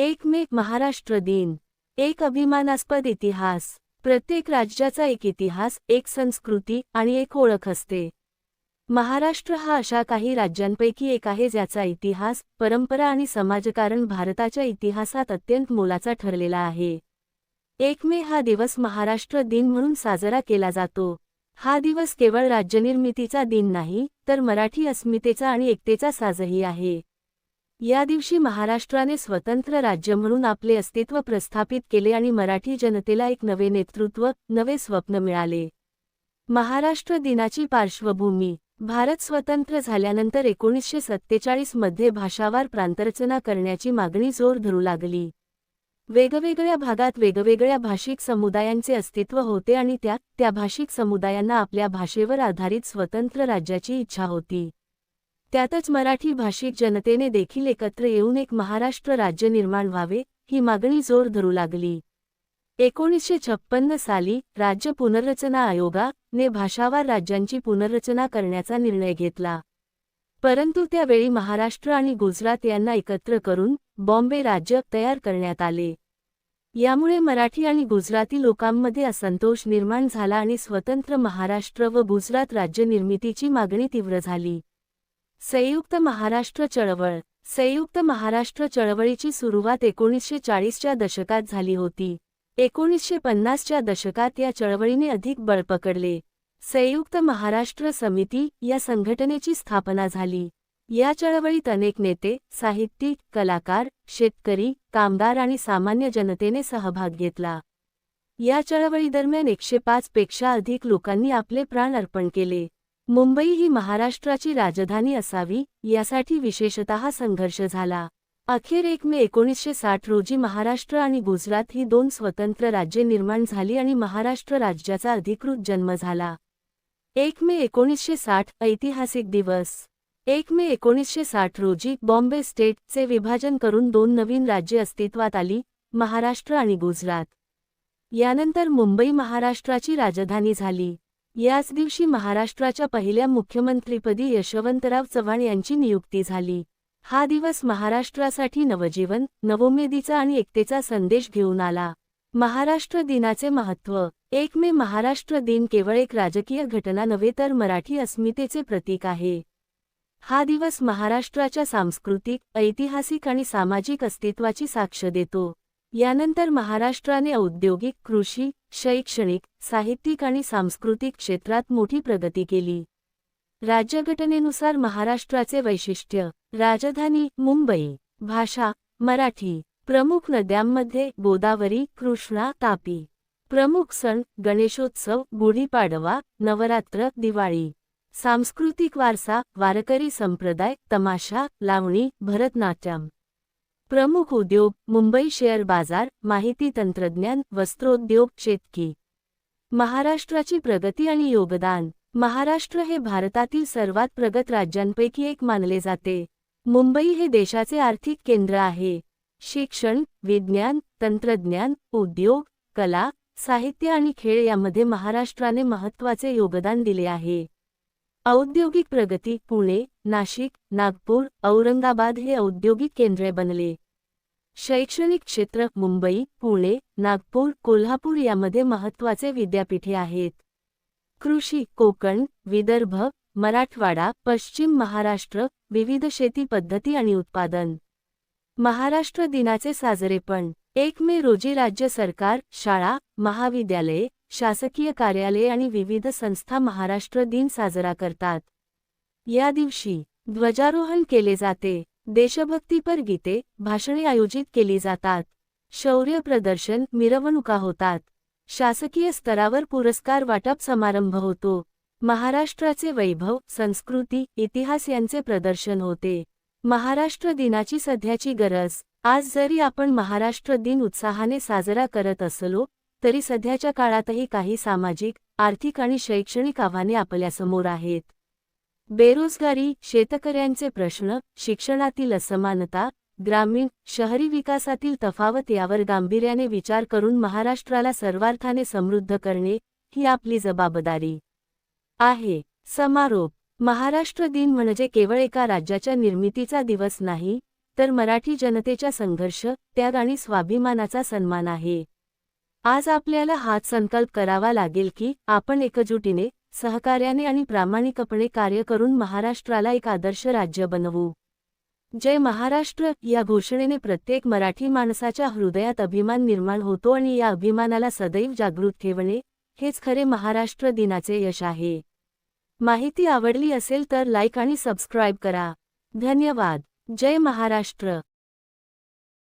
एक मे महाराष्ट्र दिन एक अभिमानास्पद इतिहास प्रत्येक राज्याचा एक इतिहास एक संस्कृती आणि एक ओळख असते. महाराष्ट्र हा अशा काही राज्यांपैकी एक आहे ज्याचा इतिहास परंपरा आणि समाजकारण भारताच्या इतिहासात अत्यंत मोलाचा ठरलेला आहे. एक मे हा दिवस महाराष्ट्र दिन म्हणून साजरा केला जातो. हा दिवस केवळ राज्यनिर्मितीचा दिन नाही तर मराठी अस्मितेचा आणि एकतेचा साजही आहे. या दिवशी महाराष्ट्राने स्वतंत्र राज्य म्हणून आपले अस्तित्व प्रस्थापित केले आणि मराठी जनतेला एक नवे नेतृत्व नवे स्वप्न मिळाले. महाराष्ट्र दिनाची पार्श्वभूमी भारत स्वतंत्र झाल्यानंतर एकोणीसशे सत्तेचाळीसमध्ये भाषावार प्रांतरचना करण्याची मागणी जोर धरू लागली. वेगवेगळ्या भागात वेगवेगळ्या भाषिक समुदायांचे अस्तित्व होते आणि त्यात त्या भाषिक समुदायांना आपल्या भाषेवर आधारित स्वतंत्र राज्याची इच्छा होती. त्यातच मराठी भाषिक जनतेने देखील एकत्र येऊन एक महाराष्ट्र राज्य निर्माण व्हावे ही मागणी जोर धरू लागली. एकोणीसशे छप्पन्न साली राज्य पुनर्रचना आयोगाने भाषावार राज्यांची पुनर्रचना करण्याचा निर्णय घेतला. परंतु त्यावेळी महाराष्ट्र आणि गुजरात यांना एकत्र करून बॉम्बे राज्य तयार करण्यात आले. यामुळे मराठी आणि गुजराती लोकांमध्ये असंतोष निर्माण झाला आणि स्वतंत्र महाराष्ट्र व गुजरात राज्य निर्मितीची मागणी तीव्र झाली. संयुक्त महाराष्ट्र चळवळ. संयुक्त महाराष्ट्र चळवळीची सुरुवात एकोणीसशे चाळीसच्या दशकात झाली होती. एकोणीसशे पन्नासच्या दशकात या चळवळीने अधिक बळ पकडले. संयुक्त महाराष्ट्र समिती या संघटनेची स्थापना झाली. या चळवळीत अनेक नेते साहित्यिक कलाकार शेतकरी कामगार आणि सामान्य जनतेने सहभाग घेतला. या चळवळीदरम्यान एकशे पाच पेक्षा अधिक लोकांनी आपले प्राण अर्पण केले. मुंबई ही महाराष्ट्राची राजधानी असावी यासाठी विशेषतः संघर्ष झाला. अखेर एक मे एकोणीसशे साठ रोजी महाराष्ट्र आणि गुजरात ही दोन स्वतंत्र राज्ये निर्माण झाली आणि महाराष्ट्र राज्याचा अधिकृत जन्म झाला. एक मे एकोणीसशे साठ ऐतिहासिक दिवस. एक मे एकोणीसशे साठ रोजी बॉम्बे स्टेटचे विभाजन करून दोन नवीन राज्ये अस्तित्वात आली महाराष्ट्र आणि गुजरात. यानंतर मुंबई महाराष्ट्राची राजधानी झाली. याच दिवशी महाराष्ट्राच्या पहिल्या मुख्यमंत्रीपदी यशवंतराव चव्हाण यांची नियुक्ती झाली. हा दिवस महाराष्ट्रासाठी नवजीवन नवोमेदीचा आणि एकतेचा संदेश घेऊन आला. महाराष्ट्र दिनाचे महत्त्व. एक मे महाराष्ट्र दिन केवळ एक राजकीय घटना नव्हे तर मराठी अस्मितेचे प्रतीक आहे. हा दिवस महाराष्ट्राच्या सांस्कृतिक ऐतिहासिक आणि सामाजिक अस्तित्वाची साक्ष देतो. यानंतर महाराष्ट्राने औद्योगिक कृषी शैक्षणिक साहित्यिक आणि सांस्कृतिक क्षेत्रात मोठी प्रगती केली. राज्यघटनेनुसार महाराष्ट्राचे वैशिष्ट्य राजधानी मुंबई भाषा मराठी प्रमुख नद्यांमध्ये गोदावरी कृष्णा तापी. प्रमुख सण गणेशोत्सव गुढीपाडवा नवरात्र दिवाळी. सांस्कृतिक वारसा वारकरी संप्रदाय तमाशा लावणी भरतनाट्यम. प्रमुख उद्योग मुंबई शेअर बाजार माहिती तंत्रज्ञान वस्त्रोद्योग शेतकी. महाराष्ट्राची प्रगती आणि योगदान. महाराष्ट्र हे भारतातील सर्वात प्रगत राज्यांपैकी एक मानले जाते. मुंबई हे देशाचे आर्थिक केंद्र आहे. शिक्षण विज्ञान तंत्रज्ञान उद्योग कला साहित्य आणि खेळ यामध्ये महाराष्ट्राने महत्त्वाचे योगदान दिले आहे. औद्योगिक प्रगती पुणे नाशिक नागपूर औरंगाबाद हे औद्योगिक केंद्रे बनले. शैक्षणिक क्षेत्र मुंबई पुणे नागपूर कोल्हापूर यामध्ये महत्त्वाचे विद्यापीठे आहेत. कृषी कोकण विदर्भ मराठवाडा पश्चिम महाराष्ट्र विविध शेती पद्धती आणि उत्पादन. महाराष्ट्र दिनाचे साजरेपण एक मे रोजी राज्य सरकार शाळा महाविद्यालये शासकीय कार्यालये आणि विविध संस्था महाराष्ट्र दिन साजरा करतात. या दिवशी ध्वजारोहण केले जाते. देशभक्तीपर गीते भाषणे आयोजित केली जातात. शौर्य प्रदर्शन मिरवणुका होतात. शासकीय स्तरावर पुरस्कार वाटप समारंभ होतो. महाराष्ट्राचे वैभव संस्कृती इतिहास यांचे प्रदर्शन होते. महाराष्ट्र दिनाची सध्याची गरज आज जरी आपण महाराष्ट्र दिन उत्साहाने साजरा करत असलो तरी सध्याच्या काळातही काही सामाजिक आर्थिक आणि शैक्षणिक आव्हाने आपल्यासमोर आहेत. बेरोजगारी शेतकऱ्यांचे प्रश्न शिक्षणातील असमानता ग्रामीण शहरी विकासातील तफावत यावर गांभीर्याने विचार करून महाराष्ट्राला सर्वार्थाने समृद्ध करणे ही आपली जबाबदारी आहे. समारोप. महाराष्ट्र दिन म्हणजे केवळ एका राज्याच्या निर्मितीचा दिवस नाही तर मराठी जनतेच्या संघर्ष त्याग आणि स्वाभिमानाचा सन्मान आहे. आज आपल्याला हाच संकल्प करावा लागेल की आपण एकजुटीने सहकार्याने आणि प्रामाणिकपणे कार्य करून महाराष्ट्राला एक आदर्श राज्य बनवू. जय महाराष्ट्र! या घोषणेने प्रत्येक मराठी माणसाच्या हृदयात अभिमान निर्माण होतो आणि या अभिमानाला सदैव जागृत ठेवणे हेच खरे महाराष्ट्र दिनाचे यश आहे. माहिती आवडली असेल तर लाईक आणि सबस्क्राईब करा. धन्यवाद! जय महाराष्ट्र!